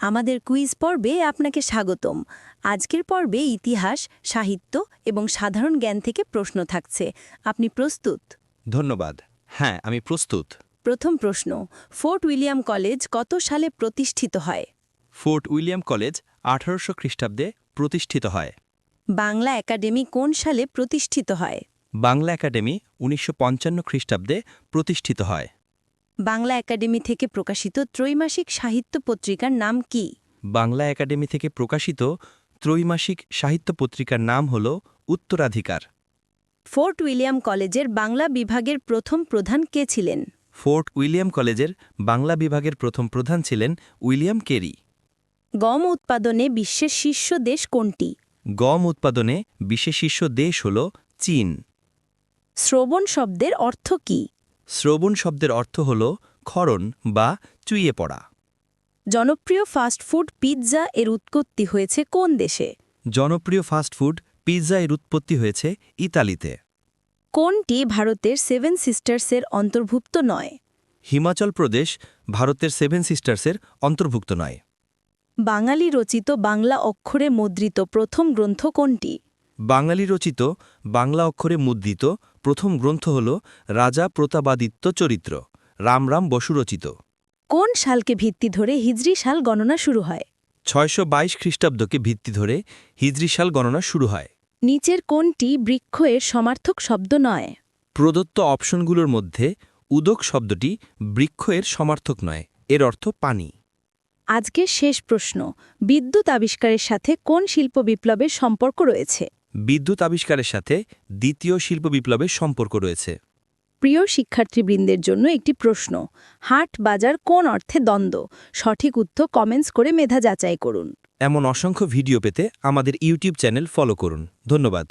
আমাদের কুইজ পর্বে আপনাকে স্বাগতম। আজকের পর্বে ইতিহাস সাহিত্য এবং সাধারণ জ্ঞান থেকে প্রশ্ন থাকছে। আপনি প্রস্তুত? ধন্যবাদ। হ্যাঁ আমি প্রস্তুত। প্রথম প্রশ্ন ফোর্ট উইলিয়াম কলেজ কত সালে প্রতিষ্ঠিত হয়? ফোর্ট উইলিয়াম কলেজ আঠারোশো খ্রিস্টাব্দে প্রতিষ্ঠিত হয়। বাংলা একাডেমি কোন সালে প্রতিষ্ঠিত হয়? বাংলা একাডেমি উনিশশো পঞ্চান্ন খ্রিস্টাব্দে প্রতিষ্ঠিত হয়। বাংলা একাডেমি থেকে প্রকাশিত ত্রৈমাসিক সাহিত্য পত্রিকার নাম কি? বাংলা একাডেমি থেকে প্রকাশিত ত্রৈমাসিক সাহিত্য পত্রিকার নাম হল উত্তরাধিকার। ফোর্ট উইলিয়াম কলেজের বাংলা বিভাগের প্রথম প্রধান কে ছিলেন? ফোর্ট উইলিয়াম কলেজের বাংলা বিভাগের প্রথম প্রধান ছিলেন উইলিয়াম কেরি। গম উৎপাদনে বিশ্বের শীর্ষ দেশ কোনটি? গম উৎপাদনে বিশেষ শীর্ষ দেশ হল চীন। শ্রবণ শব্দের অর্থ কি? শ্রবণ শব্দের অর্থ হল ক্ষরণ বা চুইয়ে পড়া। জনপ্রিয় ফাস্টফুড পিৎজা এর উৎপত্তি হয়েছে কোন দেশে? জনপ্রিয় ফাস্টফুড পিৎজা এর উৎপত্তি হয়েছে ইতালিতে। কোনটি ভারতের সেভেন সিস্টার্সের অন্তর্ভুক্ত নয়? হিমাচল প্রদেশ ভারতের সেভেন সিস্টার্সের অন্তর্ভুক্ত নয়। বাঙালি রচিত বাংলা অক্ষরে মুদ্রিত প্রথম গ্রন্থ কোনটি? বাঙালি রচিত বাংলা অক্ষরে মুদ্রিত প্রথম গ্রন্থ হল রাজা প্রতাপাদিত্য চরিত্র রামরাম বসু রচিত। কোন সালকে ভিত্তি ধরে হিজরি সাল গণনা শুরু হয়? ছয়শো বাইশ খ্রিস্টাব্দকে ভিত্তি ধরে হিজরি সাল গণনা শুরু হয়। নিচের কোনটি বৃক্ষ এর সমার্থক শব্দ নয়? প্রদত্ত অপশনগুলোর মধ্যে উদক শব্দটি বৃক্ষ এর সমার্থক নয় এর অর্থ পানি। আজকের শেষ প্রশ্ন বিদ্যুৎ আবিষ্কারের সাথে কোন শিল্প বিপ্লবের সম্পর্ক রয়েছে? বিদ্যুৎ আবিষ্কারের সাথে দ্বিতীয় শিল্প বিপ্লবের সম্পর্ক রয়েছে। প্রিয় শিক্ষার্থীবৃন্দের জন্য একটি প্রশ্ন হাট বাজার কোন অর্থে দ্বন্দ্ব? সঠিক উত্তর কমেন্টস করে মেধা যাচাই করুন। এমন অসংখ্য ভিডিও পেতে আমাদের ইউটিউব চ্যানেল ফলো করুন। ধন্যবাদ।